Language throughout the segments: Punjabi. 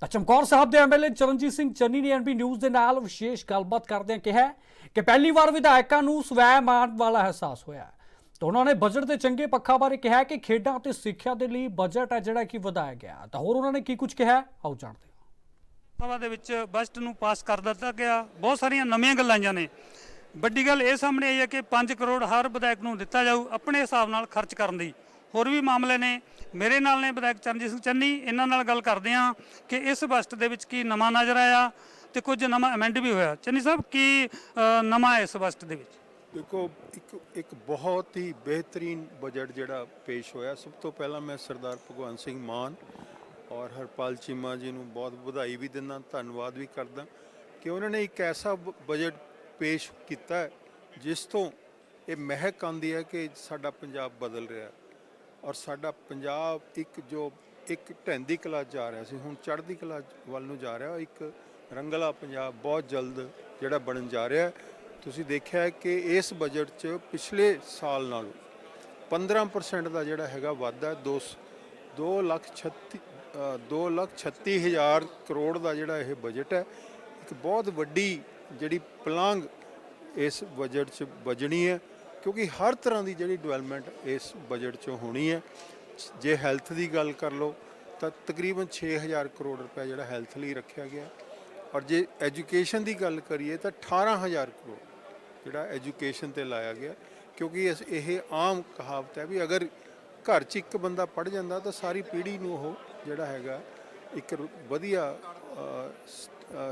ਤਾਂ ਚਮਕੌਰ ਸਾਹਿਬ ਦੇ ਐਮਐਲਏ ਚਰਨਜੀਤ ਸਿੰਘ ਚੰਨੀ ਨੇ ਐਨਬੀ ਨਿਊਜ਼ ਦੇ ਨਾਲ ਵਿਸ਼ੇਸ਼ ਗੱਲਬਾਤ ਕਰਦਿਆਂ ਕਿਹਾ ਕਿ ਪਹਿਲੀ ਵਾਰ ਵਿਧਾਇਕਾਂ ਨੂੰ ਸਵੈ ਮਾਣ ਵਾਲਾ ਅਹਿਸਾਸ ਹੋਇਆ ਤਾਂ ਉਹਨਾਂ ਨੇ ਬਜਟ ਦੇ ਚੰਗੇ ਪੱਖਾਂ ਬਾਰੇ ਕਿਹਾ ਕਿ ਖੇਡਾਂ ਅਤੇ ਸਿੱਖਿਆ ਦੇ ਲਈ ਬਜਟ ਹੈ ਜਿਹੜਾ ਕਿ ਵਧਾਇਆ ਗਿਆ ਤਾਂ ਹੋਰ ਉਹਨਾਂ ਨੇ ਕੀ ਕੁਝ ਕਿਹਾ ਆਓ ਜਾਣਦੇ ਹਾਂ। ਸਭਾ ਦੇ ਵਿੱਚ ਬਜਟ ਨੂੰ ਪਾਸ ਕਰ ਦਿੱਤਾ ਗਿਆ। ਬਹੁਤ ਸਾਰੀਆਂ ਨਵੀਆਂ ਗੱਲਾਂ ਆਈਆਂ ਨੇ। ਵੱਡੀ ਗੱਲ ਇਹ ਸਾਹਮਣੇ ਆਈ ਹੈ ਕਿ 5 ਕਰੋੜ ਹਰ ਵਿਧਾਇਕ ਨੂੰ ਦਿੱਤਾ ਜਾਊ ਆਪਣੇ ਹਿਸਾਬ ਨਾਲ ਖਰਚ ਕਰਨ ਦੀ। ਹੋਰ ਵੀ ਮਾਮਲੇ ਨੇ। ਮੇਰੇ ਨਾਲ ਨੇ ਵਿਧਾਇਕ ਚਰਨਜੀਤ ਸਿੰਘ ਚੰਨੀ। ਇਹਨਾਂ ਨਾਲ ਗੱਲ ਕਰਦੇ ਹਾਂ ਕਿ ਇਸ ਬਜਟ ਦੇ ਵਿੱਚ ਕੀ ਨਵਾਂ ਨਜ਼ਰ ਆਇਆ ਤੇ ਕੁਝ ਨਵਾਂ ਅਮੈਂਡ ਵੀ ਹੋਇਆ। ਚੰਨੀ ਸਾਹਿਬ, ਕੀ ਨਵਾਂ ਇਸ ਬਜਟ ਦੇ ਵਿੱਚ? ਦੇਖੋ, ਇੱਕ ਇੱਕ ਬਹੁਤ ਹੀ ਬਿਹਤਰੀਨ ਬਜਟ ਜਿਹੜਾ ਪੇਸ਼ ਹੋਇਆ। ਸਭ ਤੋਂ ਪਹਿਲਾਂ ਮੈਂ ਸਰਦਾਰ ਭਗਵੰਤ ਸਿੰਘ ਮਾਨ ਔਰ ਹਰਪਾਲ ਚੀਮਾ ਜੀ ਨੂੰ ਬਹੁਤ ਵਧਾਈ ਵੀ ਦਿੰਦਾ, ਧੰਨਵਾਦ ਵੀ ਕਰਦਾ ਕਿ ਉਹਨਾਂ ਨੇ ਇੱਕ ਐਸਾ ਬ- ਬਜਟ ਪੇਸ਼ ਕੀਤਾ ਜਿਸ ਤੋਂ ਇਹ ਮਹਿਕ ਆਉਂਦੀ ਹੈ ਕਿ ਸਾਡਾ ਪੰਜਾਬ ਬਦਲ ਰਿਹਾ ਹੈ। ਔਰ ਸਾਡਾ ਪੰਜਾਬ ਇੱਕ ਜੋ ਇੱਕ ਢਹਿੰਦੀ ਕਲਾ ਜਾ ਰਿਹਾ ਸੀ, ਹੁਣ ਚੜ੍ਹਦੀ ਕਲਾ ਵੱਲ ਨੂੰ ਜਾ ਰਿਹਾ ਇੱਕ ਰੰਗਲਾ ਪੰਜਾਬ ਬਹੁਤ ਜਲਦ ਜਿਹੜਾ ਬਣਨ ਜਾ ਰਿਹਾ ਤੁਸੀਂ ਦੇਖਿਆ ਹੈ ਕਿ ਇਸ ਬਜਟ 'ਚ ਪਿਛਲੇ ਸਾਲ ਨਾਲੋਂ 15% ਦਾ ਜਿਹੜਾ ਹੈਗਾ ਵਾਧਾ 2 2 ਲੱਖ 36 2 ਲੱਖ 36 ਹਜ਼ਾਰ ਕਰੋੜ ਦਾ ਜਿਹੜਾ ਇਹ ਬਜਟ ਹੈ, ਇੱਕ ਬਹੁਤ ਵੱਡੀ ਜਿਹੜੀ ਪਲਾਂਗ ਇਸ ਬਜਟ 'ਚ ਵਜਣੀ ਹੈ। ਕਿਉਂਕਿ ਹਰ ਤਰ੍ਹਾਂ ਦੀ ਜਿਹੜੀ ਡਿਵੈਲਪਮੈਂਟ ਇਸ ਬਜਟ 'ਚੋਂ ਹੋਣੀ ਹੈ। ਜੇ ਹੈਲਥ ਦੀ ਗੱਲ ਕਰ ਲਓ, ਤਾਂ ਤਕਰੀਬਨ 6000 ਕਰੋੜ ਰੁਪਏ ਜਿਹੜਾ ਹੈਲਥ ਲਈ ਰੱਖਿਆ ਗਿਆ ਔਰ ਜੇ ਐਜੂਕੇਸ਼ਨ ਦੀ ਗੱਲ ਕਰੀਏ, ਤਾਂ 18000 ਕਰੋੜ ਜਿਹੜਾ ਐਜੂਕੇਸ਼ਨ ਤੇ ਲਾਇਆ ਗਿਆ ਕਿਉਂਕਿ ਇਸ, ਇਹ ਆਮ ਕਹਾਵਤ ਹੈ ਵੀ ਅਗਰ ਘਰ 'ਚ ਇੱਕ ਬੰਦਾ ਪੜ ਜਾਂਦਾ, ਤਾਂ ਸਾਰੀ ਪੀੜ੍ਹੀ ਨੂੰ ਉਹ ਜਿਹੜਾ ਹੈਗਾ, ਇੱਕ ਵਧੀਆ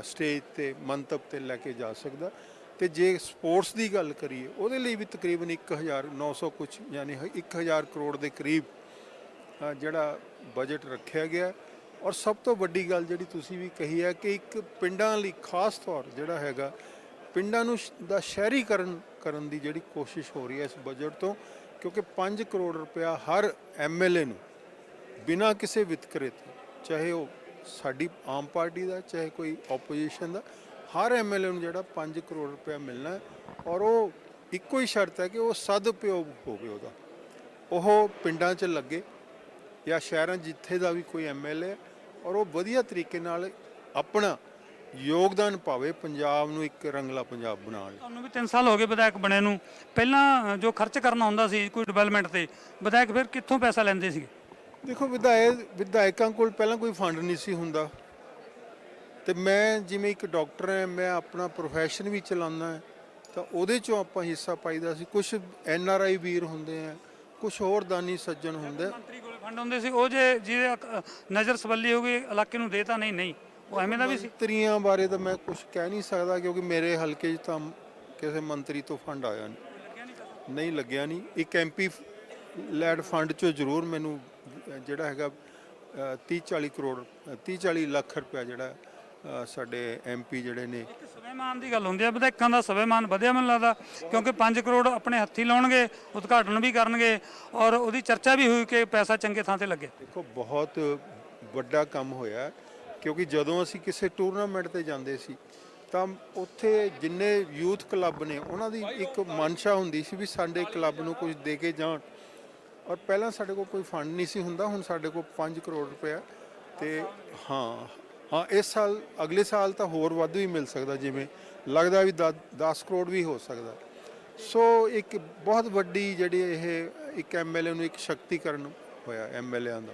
ਸਟੇਜ ਤੇ, ਮੰਤਵ ਤੇ ਲੈ ਕੇ ਜਾ ਸਕਦਾ। ਤੇ ਜੇ ਸਪੋਰਟਸ ਦੀ ਗੱਲ ਕਰੀਏ, ਉਹਦੇ ਲਈ ਵੀ ਤਕਰੀਬਨ 1900 ਕੁਝ ਯਾਨੀ 1000 ਕਰੋੜ ਦੇ ਕਰੀਬ ਜਿਹੜਾ ਬਜਟ ਰੱਖਿਆ ਗਿਆ। ਔਰ ਸਭ ਤੋਂ ਵੱਡੀ ਗੱਲ ਜਿਹੜੀ ਤੁਸੀਂ ਵੀ ਕਹੀ ਹੈ ਕਿ ਇੱਕ ਪਿੰਡਾਂ ਲਈ ਖਾਸ ਤੌਰ ਜਿਹੜਾ ਹੈਗਾ, ਪਿੰਡਾਂ ਨੂੰ ਸ਼- ਦਾ ਸ਼ਹਿਰੀਕਰਨ ਕਰਨ ਦੀ ਜਿਹੜੀ ਕੋਸ਼ਿਸ਼ ਹੋ ਰਹੀ ਹੈ ਇਸ ਬਜਟ ਤੋਂ, ਕਿਉਂਕਿ 5 ਕਰੋੜ ਰੁਪਇਆ ਹਰ ਐਮਐਲਏ ਨੂੰ ਬਿਨਾਂ ਕਿਸੇ ਵਿਤਕਰੇ ਤੋਂ, ਚਾਹੇ ਉਹ ਸਾਡੀ ਆਮ ਪਾਰਟੀ ਦਾ, ਚਾਹੇ ਕੋਈ ਆਪੋਜੀਸ਼ਨ ਦਾ ਹਰ ਐਮਐਲਏ ਨੂੰ ਜਿਹੜਾ 5 ਕਰੋੜ ਰੁਪਇਆ ਮਿਲਣਾ ਔਰ ਉਹ ਇੱਕੋ ਹੀ ਸ਼ਰਤ ਹੈ ਕਿ ਉਹ ਸਦਉਪਯੋਗ ਹੋਵੇ ਉਹਦਾ। ਉਹ ਪਿੰਡਾਂ 'ਚ ਲੱਗੇ ਜਾਂ ਸ਼ਹਿਰਾਂ ਜਿੱਥੇ ਦਾ ਵੀ ਕੋਈ ਐਮਐਲਏ ਔਰ ਉਹ ਵਧੀਆ ਤਰੀਕੇ ਨਾਲ ਆਪਣਾ ਯੋਗਦਾਨ ਪਾਵੇ ਪੰਜਾਬ ਨੂੰ ਇੱਕ ਰੰਗਲਾ ਪੰਜਾਬ ਬਣਾਉਣ ਤੁਹਾਨੂੰ ਵੀ 3 ਸਾਲ ਹੋ ਗਏ ਵਿਧਾਇਕ ਬਣੇ ਨੂੰ। ਪਹਿਲਾਂ ਜੋ ਖਰਚ ਕਰਨਾ ਹੁੰਦਾ ਸੀ ਕੋਈ ਡਿਵੈਲਪਮੈਂਟ ਤੇ ਵਿਧਾਇਕ ਫਿਰ ਕਿੱਥੋਂ ਪੈਸਾ ਲੈਂਦੇ ਸੀਗੇ? ਦੇਖੋ ਵਿਧਾਇਕ ਵਿਧਾਇਕਾਂ ਕੋਲ ਪਹਿਲਾਂ ਕੋਈ ਫੰਡ ਨਹੀਂ ਸੀ ਹੁੰਦਾ। ਤੇ ਮੈਂ ਜਿਵੇਂ ਇੱਕ ਡਾਕਟਰ ਹਾਂ ਮੈਂ ਆਪਣਾ ਪ੍ਰੋਫੈਸ਼ਨ ਵੀ ਚਲਾਉਂਦਾ ਹਾਂ ਤਾਂ ਉਹਦੇ ਚੋਂ ਆਪਾਂ ਹਿੱਸਾ ਪਾਈਦਾ ਸੀ। ਕੁਝ ਐਨ ਆਰ ਆਈ ਵੀਰ ਹੁੰਦੇ ਆ ਕੁਝ ਹੋਰ ਦਾਨੀ ਸੱਜਣ ਹੁੰਦੇ ਆ। ਮੰਤਰੀ ਕੋਲ ਫੰਡ ਹੁੰਦੇ ਸੀ ਉਹ ਜੇ ਜਿਹਦੇ ਅਕ- ਨਜ਼ਰ ਸਬੱਲੀ ਹੋ ਗਈ ਇਲਾਕੇ ਨੂੰ ਦੇਤਾ ਨਹੀਂ ਨਹੀਂ। ਉਹ ਐਵੇਂ ਦਾ ਵੀ ਸੀ? ਮੰਤਰੀਆਂ ਬਾਰੇ ਤਾਂ ਮੈਂ ਕੁਝ ਕਹਿ ਨਹੀਂ ਸਕਦਾ ਕਿਉਂਕਿ ਮੇਰੇ ਹਲਕੇ 'ਚ ਤਾਂ ਕਿਸੇ ਮੰਤਰੀ ਤੋਂ ਫੰਡ ਆਇਆ ਨਹੀਂ। ਨਹੀਂ ਲੱਗਿਆ ਨਹੀਂ। ਇੱਕ ਐਮਪੀ ਲੈਡ ਫੰਡ 'ਚੋਂ ਜ਼ਰੂਰ ਮੈਨੂੰ ਜਿਹੜਾ ਹੈਗਾ 30 40 ਕਰੋੜ 30 40 ਲੱਖ ਰੁਪਇਆ ਜਿਹੜਾ ਸਾਡੇ ਐਮਪੀ ਜਿਹੜੇ ਨੇ। ਸਵੈਮਾਨ ਦੀ ਗੱਲ ਹੁੰਦੀ ਹੈ ਵਿਧਾਇਕਾਂ ਦਾ ਸਵੈਮਾਨ ਵਧਿਆ ਮੈਨੂੰ ਲੱਗਦਾ ਕਿਉਂਕਿ 5 ਕਰੋੜ ਆਪਣੇ ਹੱਥੀ ਲਾਉਣਗੇ ਉਦਘਾਟਨ ਵੀ ਕਰਨਗੇ ਔਰ ਉਹਦੀ ਚਰਚਾ ਵੀ ਹੋਈ ਕਿ ਪੈਸਾ ਚੰਗੇ ਥਾਂ ਤੇ ਲੱਗੇ। ਦੇਖੋ ਬਹੁਤ ਵੱਡਾ ਕੰਮ ਹੋਇਆ ਕਿਉਂਕਿ ਜਦੋਂ ਅਸੀਂ ਕਿਸੇ ਟੂਰਨਾਮੈਂਟ ਤੇ ਜਾਂਦੇ ਸੀ ਤਾਂ ਉੱਥੇ ਜਿੰਨੇ ਯੂਥ ਕਲੱਬ ਨੇ ਉਹਨਾਂ ਦੀ ਇੱਕ ਮਨਸ਼ਾ ਹੁੰਦੀ ਸੀ ਵੀ ਸਾਡੇ ਕਲੱਬ ਨੂੰ ਕੁਝ ਦੇ ਕੇ ਜਾਣ। ਔਰ ਪਹਿਲਾਂ ਸਾਡੇ ਕੋਲ ਕੋਈ ਫੰਡ ਨਹੀਂ ਸੀ ਹੁੰਦਾ ਹੁਣ ਸਾਡੇ ਕੋਲ 5 ਕਰੋੜ ਰੁਪਇਆ ਤੇ ਹਾਂ ਹਾਂ ਇਸ ਸਾਲ ਅਗਲੇ ਸਾਲ ਤਾਂ ਹੋਰ ਵੱਧ ਵੀ ਮਿਲ ਸਕਦਾ ਜਿਵੇਂ ਲੱਗਦਾ ਵੀ 10 ਕਰੋੜ ਵੀ ਹੋ ਸਕਦਾ। ਸੋ ਇੱਕ ਬਹੁਤ ਵੱਡੀ ਜਿਹੜੀ ਇਹ ਇੱਕ ਐਮਐਲਏ ਨੂੰ ਇੱਕ ਸ਼ਕਤੀਕਰਨ ਹੋਇਆ ਐਮਐਲਏਆਂ ਦਾ।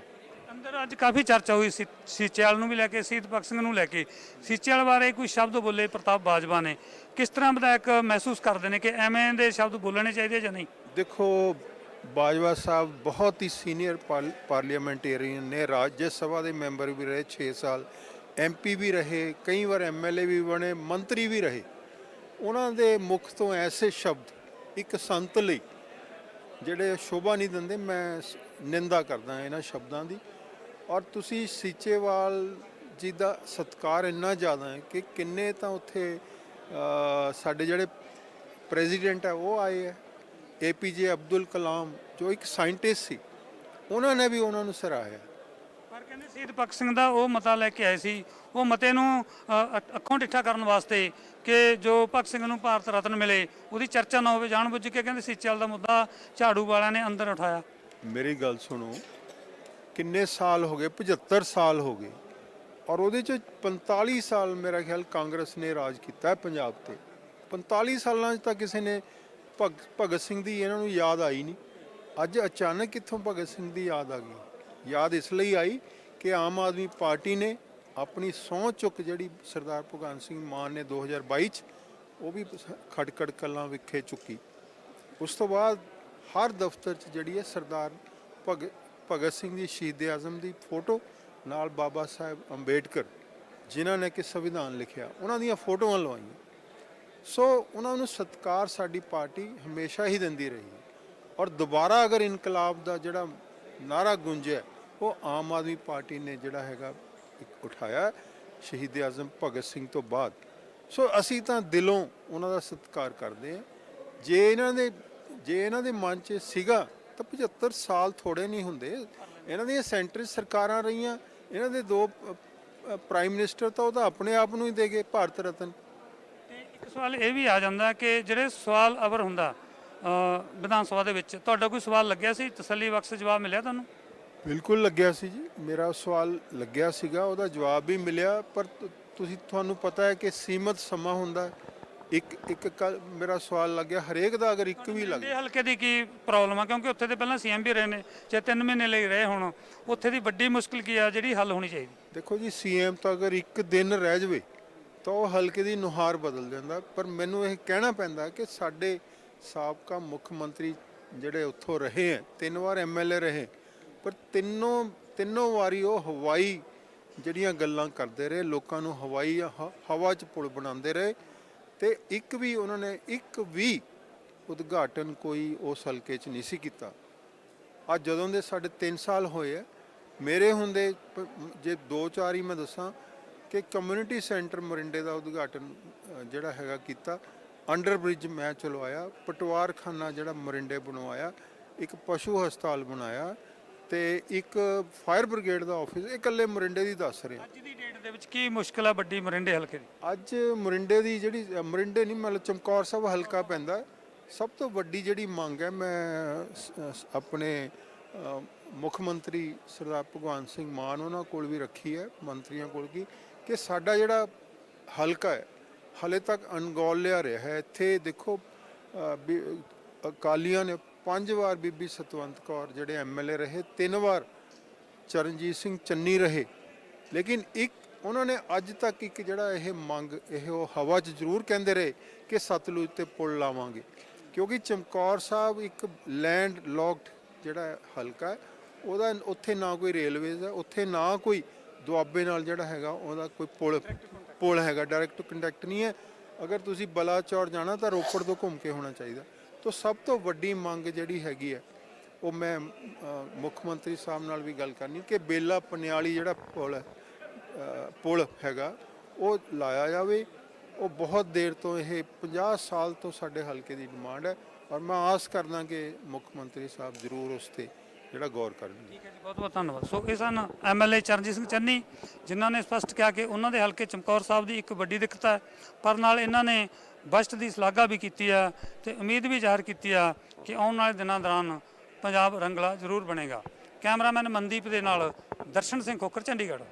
ਅੰਦਰ ਅੱਜ ਕਾਫੀ ਚਰਚਾ ਹੋਈ ਸੀ ਸੀਚੇਵਾਲ ਨੂੰ ਵੀ ਲੈ ਕੇ ਸ਼ਹੀਦ ਭਗਤ ਸਿੰਘ ਨੂੰ ਲੈ ਕੇ। ਸੀਚੇਵਾਲ ਬਾਰੇ ਕੋਈ ਸ਼ਬਦ ਬੋਲੇ ਪ੍ਰਤਾਪ ਬਾਜਵਾ ਨੇ। ਕਿਸ ਤਰ੍ਹਾਂ ਵਿਧਾਇਕ ਮਹਿਸੂਸ ਕਰਦੇ ਨੇ ਕਿ ਐਵੇਂ ਦੇ ਸ਼ਬਦ ਬੋਲਣੇ ਚਾਹੀਦੇ ਜਾਂ ਨਹੀਂ? ਦੇਖੋ ਬਾਜਵਾ ਸਾਹਿਬ ਬਹੁਤ ਹੀ ਸੀਨੀਅਰ ਪਾਰਲੀਮੈਂਟੇਰੀਅਨ ਨੇ ਰਾਜ ਸਭਾ ਦੇ ਮੈਂਬਰ ਵੀ ਰਹੇ 6 ਸਾਲ। ਐਮਪੀ ਵੀ ਰਹੇ, ਕਈ ਵਾਰ ਐਮਐਲਏ ਵੀ ਬਣੇ, ਮੰਤਰੀ ਵੀ ਰਹੇ। ਉਹਨਾਂ ਦੇ ਮੁਖ ਤੋਂ ਐਸੇ ਸ਼ਬਦ, ਇੱਕ ਸੰਤ ਲਈ, ਜਿਹੜੇ ਸ਼ੋਭਾ ਨਹੀਂ ਦਿੰਦੇ, ਮੈਂ ਸ- ਨਿੰਦਾ ਕਰਦਾ ਇਹਨਾਂ ਸ਼ਬਦਾਂ ਦੀ। ਔਰ ਤੁਸੀਂ ਸੀਚੇਵਾਲ ਜੀ ਦਾ ਸਤਕਾਰ ਇੰਨਾ ਜ਼ਿਆਦਾ ਹੈ ਕਿ ਕਿੰਨੇ ਤਾਂ ਉੱਥੇ ਸਾਡੇ ਜਿਹੜੇ ਪ੍ਰੈਜ਼ੀਡੈਂਟ ਹੈ ਉਹ ਆਏ ਹੈ ਏਪੀਜੇ ਅਬਦੁਲ ਕਲਾਮ, ਜੋ ਇੱਕ ਸਾਇੰਟਿਸਟ ਸੀ, ਉਹਨਾਂ ਨੇ ਵੀ ਉਹਨਾਂ ਨੂੰ ਸਰਾਹਿਆ। ਕਹਿੰਦੇ ਸ਼ਹੀਦ ਭਗਤ ਸਿੰਘ ਦਾ ਉਹ ਮਤਾ ਲੈ ਕੇ ਆਏ ਸੀ। ਉਹ ਮਤੇ ਨੂੰ ਅ, ਅੱਖੋਂ ਡਿੱਠਾ ਕਰਨ ਵਾਸਤੇ ਕਿ ਜੋ ਭਗਤ ਸਿੰਘ ਨੂੰ ਭਾਰਤ ਰਤਨ ਮਿਲੇ ਉਹਦੀ ਚਰਚਾ ਨਾ ਹੋਵੇ ਜਾਣਬੁੱਝ ਕੇ ਕਹਿੰਦੇ ਸੀਚੇਵਾਲ ਦਾ ਮੁੱਦਾ ਝਾੜੂ ਵਾਲਿਆਂ ਨੇ ਅੰਦਰ ਉਠਾਇਆ। ਮੇਰੀ ਗੱਲ ਸੁਣੋ ਕਿੰਨੇ ਸਾਲ ਹੋ ਗਏ? 75 ਸਾਲ ਹੋ ਗਏ। ਔਰ ਉਹਦੇ ਚ 45 ਸਾਲ ਮੇਰਾ ਖਿਆਲ ਕਾਂਗਰਸ ਨੇ ਰਾਜ ਕੀਤਾ ਹੈ ਪੰਜਾਬ ਤੇ। 45 ਸਾਲਾਂ 'ਚ ਤਾਂ ਕਿਸੇ ਨੇ ਭਗ- ਭਗਤ ਸਿੰਘ ਦੀ ਇਹਨਾਂ ਨੂੰ ਯਾਦ ਆਈ ਨਹੀਂ। ਅੱਜ ਅਚਾਨਕ ਕਿੱਥੋਂ ਭਗਤ ਸਿੰਘ ਦੀ ਯਾਦ ਆ ਗਈ। ਯਾਦ ਇਸ ਲਈ ਆਈ ਕਿ ਆਮ ਆਦਮੀ ਪਾਰਟੀ ਨੇ ਆਪਣੀ ਸਹੁੰ ਚੁੱਕ ਜਿਹੜੀ ਸਰਦਾਰ ਭਗਵੰਤ ਸਿੰਘ ਮਾਨ ਨੇ 2022 ਚ, ਉਹ ਵੀ ਖਟਕੜ ਕਲਾਂ ਵਿਖੇ ਚੁੱਕੀ। ਉਸ ਤੋਂ ਬਾਅਦ ਹਰ ਦਫ਼ਤਰ 'ਚ ਜਿਹੜੀ ਹੈ ਸਰਦਾਰ ਭਗ, ਭਗਤ ਸਿੰਘ ਦੀ ਸ਼ਹੀਦ ਆਜ਼ਮ ਦੀ ਫੋਟੋ, ਨਾਲ ਬਾਬਾ ਸਾਹਿਬ ਅੰਬੇਡਕਰ, ਜਿਨ੍ਹਾਂ ਨੇ ਕਿ ਸੰਵਿਧਾਨ ਲਿਖਿਆ, ਉਹਨਾਂ ਦੀਆਂ ਫੋਟੋਆਂ ਲਵਾਈਆਂ। ਸੋ ਉਹਨਾਂ ਨੂੰ ਸਤਿਕਾਰ ਸਾਡੀ ਪਾਰਟੀ ਹਮੇਸ਼ਾ ਹੀ ਦਿੰਦੀ ਰਹੀ। ਹੈ ਔਰ ਦੁਬਾਰਾ ਅਗਰ ਇਨਕਲਾਬ ਦਾ ਜਿਹੜਾ ਨਾਰਾ ਗੁੰਜਿਆ ਉਹ ਆਮ ਆਦਮੀ ਪਾਰਟੀ ਨੇ ਜਿਹੜਾ ਹੈਗਾ ਉਠਾਇਆ ਸ਼ਹੀਦ ਆਜ਼ਮ ਭਗਤ ਸਿੰਘ ਤੋਂ ਬਾਅਦ। ਸੋ ਅਸੀਂ ਤਾਂ ਦਿਲੋਂ ਉਹਨਾਂ ਦਾ ਸਤਿਕਾਰ ਕਰਦੇ ਹਾਂ। ਜੇ ਇਹਨਾਂ ਦੇ, ਜੇ ਇਹਨਾਂ ਦੇ ਮਨ 'ਚ ਸੀਗਾ ਤਾਂ 75 ਸਾਲ ਥੋੜੇ ਨਹੀਂ ਹੁੰਦੇ। ਇਹਨਾਂ ਦੀਆਂ ਸੈਂਟਰ ਸਰਕਾਰਾਂ ਰਹੀਆਂ, ਇਹਨਾਂ ਦੇ ਦੋ ਪ੍ਰਾਈਮ ਮਿਨਿਸਟਰ ਤਾਂ ਉਹ ਤਾਂ ਆਪਣੇ ਆਪ ਨੂੰ ਹੀ ਦੇ ਗਏ, ਭਾਰਤ ਰਤਨ। ਤੇ ਇੱਕ ਸਵਾਲ ਇਹ ਵੀ ਆ ਜਾਂਦਾ ਕਿ ਜਿਹੜੇ ਸਵਾਲ ਅਵਰ ਹੁੰਦਾ ਵਿਧਾਨ ਸਭਾ ਦੇ ਵਿੱਚ, ਤੁਹਾਡਾ ਕੋਈ ਸਵਾਲ ਲੱਗਿਆ ਸੀ? ਤਸੱਲੀ ਬਖਸ਼ ਜਵਾਬ ਮਿਲਿਆ ਤੁਹਾਨੂੰ? ਬਿਲਕੁਲ ਲੱਗਿਆ ਸੀ ਜੀ। ਮੇਰਾ ਸਵਾਲ ਲੱਗਿਆ ਸੀਗਾ ਉਹਦਾ ਜਵਾਬ ਵੀ ਮਿਲਿਆ ਪਰ ਤੁ- ਤੁਸੀਂ ਤੁਹਾਨੂੰ ਪਤਾ ਹੈ ਕਿ ਸੀਮਤ ਸਮਾਂ ਹੁੰਦਾ ਹੈ। ਇੱਕ ਇੱਕ ਕੱਲ੍ਹ ਮੇਰਾ ਸਵਾਲ ਲੱਗਿਆ ਹਰੇਕ ਦਾ ਅਗਰ ਇੱਕ ਵੀ ਲੱਗ ਇਹ ਹਲਕੇ ਦੀ ਕੀ ਪ੍ਰੋਬਲਮ ਆ? ਕਿਉਂਕਿ ਉੱਥੇ ਦੇ ਪਹਿਲਾਂ ਸੀਐਮ ਵੀ ਰਹੇ ਨੇ ਜੇ 3 ਮਹੀਨੇ ਲਈ ਰਹੇ ਹੁਣ ਉੱਥੇ ਦੀ ਵੱਡੀ ਮੁਸ਼ਕਲ ਕੀ ਆ? ਜਿਹੜੀ ਹੱਲ ਹੋਣੀ ਚਾਹੀਦੀ। ਦੇਖੋ ਜੀ ਸੀਐਮ ਤਾਂ ਅਗਰ ਇੱਕ ਦਿਨ ਰਹਿ ਜਵੇ ਤਾਂ ਉਹ ਹਲਕੇ ਦੀ ਨੁਹਾਰ ਬਦਲ ਜਾਂਦਾ। ਪਰ ਮੈਨੂੰ ਇਹ ਕਹਿਣਾ ਪੈਂਦਾ ਕਿ ਸਾਡੇ ਸਾਬਕਾ ਮੁੱਖ ਮੰਤਰੀ ਜਿਹੜੇ ਉੱਥੋਂ ਰਹੇ ਹੈ ਤਿੰਨ ਵਾਰ ਐਮਐਲਏ ਰਹੇ ਪਰ ਤਿੰਨੋਂ ਤਿੰਨੋਂ ਵਾਰੀ ਉਹ ਹਵਾਈ ਜਿਹੜੀਆਂ ਗੱਲਾਂ ਕਰਦੇ ਰਹੇ, ਲੋਕਾਂ ਨੂੰ ਹਵਾਈ ਹ- ਹਵਾ 'ਚ ਪੁਲ ਬਣਾਉਂਦੇ ਰਹੇ ਤੇ ਇੱਕ ਵੀ ਉਹਨਾਂ ਨੇ, ਇੱਕ ਵੀ ਉਦਘਾਟਨ ਕੋਈ ਉਸ ਹਲਕੇ 'ਚ ਨਹੀਂ ਸੀ ਕੀਤਾ। ਅੱਜ ਜਦੋਂ ਦੇ ਸਾਡੇ 3 ਸਾਲ ਹੋਏ ਆ, ਮੇਰੇ ਹੁੰਦੇ ਜੇ 2-4 ਹੀ ਮੈਂ ਦੱਸਾਂ ਕਿ ਕਮਿਊਨਿਟੀ ਸੈਂਟਰ ਮੋਰਿੰਡੇ ਦਾ ਉਦਘਾਟਨ ਜਿਹੜਾ ਹੈਗਾ ਕੀਤਾ। ਅੰਡਰ ਬ੍ਰਿਜ ਮੈਂ ਚਲਵਾਇਆ, ਪਟਵਾਰਖਾਨਾ ਜਿਹੜਾ ਮੋਰਿੰਡੇ ਬਣਵਾਇਆ, ਇੱਕ ਪਸ਼ੂ ਹਸਪਤਾਲ ਬਣਾਇਆ ਤੇ ਇੱਕ ਫਾਇਰ ਬ੍ਰਿਗੇਡ ਦਾ ਆਫਿਸ ਇਹ ਇਕੱਲੇ ਮਰਿੰਡੇ ਦੀ ਦੱਸ ਰਿਹਾ। ਅੱਜ ਦੀ ਡੇਟ ਦੇ ਵਿੱਚ ਕੀ ਮੁਸ਼ਕਲ ਆ ਵੱਡੀ ਮਰਿੰਡੇ ਹਲਕੇ ਦੀ? ਅੱਜ ਮਰਿੰਡੇ ਦੀ ਜਿਹੜੀ ਮਰਿੰਡੇ ਨਹੀਂ ਮਤਲਬ ਚਮਕੌਰ ਸਾਹਿਬ ਹਲਕਾ ਪੈਂਦਾ। ਸਭ ਤੋਂ ਵੱਡੀ ਜਿਹੜੀ ਮੰਗ ਹੈ ਮੈਂ ਆਪਣੇ ਮੁੱਖ ਮੰਤਰੀ ਸਰਦਾਰ ਭਗਵੰਤ ਸਿੰਘ ਮਾਨ ਉਹਨਾਂ ਕੋਲ ਵੀ ਰੱਖੀ ਹੈ ਮੰਤਰੀਆਂ ਕੋਲ ਕੀ ਕਿ ਸਾਡਾ ਜਿਹੜਾ ਹਲਕਾ ਹੈ ਹਲੇ ਤੱਕ ਅਣਗੌਲਿਆ ਰਿਹਾ ਹੈ। ਇੱਥੇ ਦੇਖੋ ਅਕਾਲੀਆਂ ਨੇ ਪੰਜ ਵਾਰ ਬੀਬੀ ਸਤਵੰਤ ਕੌਰ ਜਿਹੜੇ ਐਮਐਲਏ ਰਹੇ, ਤਿੰਨ ਵਾਰ ਚਰਨਜੀਤ ਸਿੰਘ ਚੰਨੀ ਰਹੇ। ਲੇਕਿਨ ਇੱਕ ਉਹਨਾਂ ਨੇ ਅੱਜ ਤੱਕ ਇੱਕ ਜਿਹੜਾ ਇਹ ਮੰਗ, ਇਹ ਉਹ ਹਵਾ 'ਚ ਜ਼ਰੂਰ ਕਹਿੰਦੇ ਰਹੇ ਕਿ ਸਤਲੁਜ ਤੇ ਪੁਲ ਲਾਵਾਂਗੇ। ਕਿਉਂਕਿ ਚਮਕੌਰ ਸਾਹਿਬ ਇੱਕ ਲੈਂਡ ਲੌਕਡ ਜਿਹੜਾ ਹਲਕਾ ਹੈ, ਉਹਦਾ ਉੱਥੇ ਨਾ ਕੋਈ ਰੇਲਵੇਜ਼ ਹੈ, ਉੱਥੇ ਨਾ ਕੋਈ ਦੁਆਬੇ ਨਾਲ ਜਿਹੜਾ ਹੈਗਾ ਉਹਦਾ ਕੋਈ ਪੁਲ ਪੁਲ ਹੈਗਾ ਡਾਇਰੈਕਟ ਕੰਟੈਕਟ ਨਹੀਂ ਹੈ। ਅਗਰ ਤੁਸੀਂ ਬਲਾਚੌਰ ਜਾਣਾ ਤਾਂ ਰੋਪੜ ਤੋਂ ਘੁੰਮ ਕੇ ਹੋਣਾ ਚਾਹੀਦਾ। ਤੋਂ ਸਭ ਤੋਂ ਵੱਡੀ ਮੰਗ ਜਿਹੜੀ ਹੈਗੀ ਹੈ, ਉਹ ਮੈਂ ਮੁੱਖ ਮੰਤਰੀ ਸਾਹਿਬ ਨਾਲ ਵੀ ਗੱਲ ਕਰਨੀ ਕਿ ਬੇਲਾ ਪਨਿਆਲੀ ਜਿਹੜਾ ਪੁਲ ਹੈ ਪੁਲ ਹੈਗਾ, ਉਹ ਲਾਇਆ ਜਾਵੇ। ਉਹ ਬਹੁਤ ਦੇਰ ਤੋਂ ਇਹ 50 ਸਾਲ ਤੋਂ ਸਾਡੇ ਹਲਕੇ ਦੀ ਡਿਮਾਂਡ ਹੈ ਔਰ ਮੈਂ ਆਸ ਕਰਦਾ ਕਿ ਮੁੱਖ ਮੰਤਰੀ ਸਾਹਿਬ ਜ਼ਰੂਰ ਉਸ ਤੇ ਜਿਹੜਾ ਗੌਰ ਕਰਨਗੇ। ਠੀਕ ਹੈ ਜੀ, ਬਹੁਤ ਬਹੁਤ ਧੰਨਵਾਦ। ਸੋ ਇਹ ਸਨ ਐਮਐਲਏ ਚਰਨਜੀਤ ਸਿੰਘ ਚੰਨੀ, ਜਿਨ੍ਹਾਂ ਨੇ ਸਪਸ਼ਟ ਕਿਹਾ ਕਿ ਉਹਨਾਂ ਦੇ ਹਲਕੇ ਚਮਕੌਰ ਸਾਹਿਬ ਦੀ ਇੱਕ ਵੱਡੀ ਦਿੱਕਤ ਹੈ। ਪਰ ਨਾਲ ਇਹਨਾਂ ਨੇ ਬਜਟ ਦੀ ਸ਼ਲਾਘਾ ਵੀ ਕੀਤੀ ਆ ਤੇ ਉਮੀਦ ਵੀ ਜ਼ਾਹਰ ਕੀਤੀ ਆ ਕਿ ਆਉਣ ਵਾਲੇ ਦਿਨਾਂ ਦੌਰਾਨ ਪੰਜਾਬ ਰੰਗਲਾ ਜ਼ਰੂਰ ਬਣੇਗਾ। ਕੈਮਰਾਮੈਨ ਮਨਦੀਪ ਦੇ ਨਾਲ ਦਰਸ਼ਨ ਸਿੰਘ ਖੋਖਰ, ਚੰਡੀਗੜ੍ਹ।